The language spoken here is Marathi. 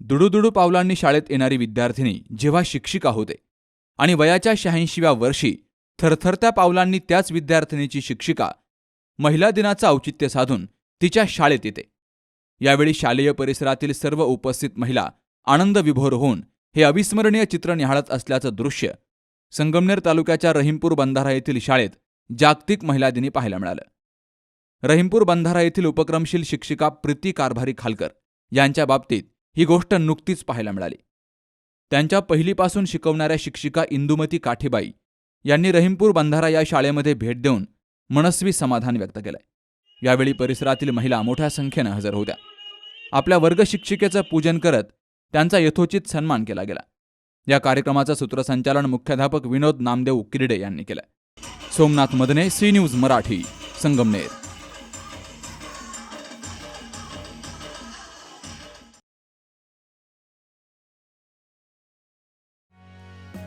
दुडूदुडू पावलांनी शाळेत येणारी विद्यार्थिनी जेव्हा शिक्षिका होते आणि वयाच्या शहाऐंशीव्या वर्षी थरथरत्या पावलांनी त्याच विद्यार्थिनीची शिक्षिका महिला दिनाचं औचित्य साधून तिच्या शाळेत येते. यावेळी शालेय परिसरातील सर्व उपस्थित महिला आनंद विभोर होऊन हे अविस्मरणीय चित्र निहाळत असल्याचं दृश्य संगमनेर तालुक्याच्या रहीमपूर बंधारा येथील शाळेत जागतिक महिला दिनी पाहायला मिळालं. रहीमपूर बंधारा येथील उपक्रमशील शिक्षिका प्रीती कारभारी खालकर यांच्या बाबतीत ही गोष्ट नुकतीच पाहायला मिळाली. त्यांच्या पहिलीपासून शिकवणाऱ्या शिक्षिका इंदुमती काठीबाई यांनी रहीमपूर बंधारा या शाळेमध्ये भेट देऊन मनस्वी समाधान व्यक्त केलंय. यावेळी परिसरातील महिला मोठ्या संख्येनं हजर होत्या. आपल्या वर्गशिक्षिकेचं पूजन करत त्यांचा यथोचित सन्मान केला गेला. या कार्यक्रमाचं सूत्रसंचालन मुख्याध्यापक विनोद नामदेव किरडे यांनी केलं. Somnath Madane C news Marathi Sangamner.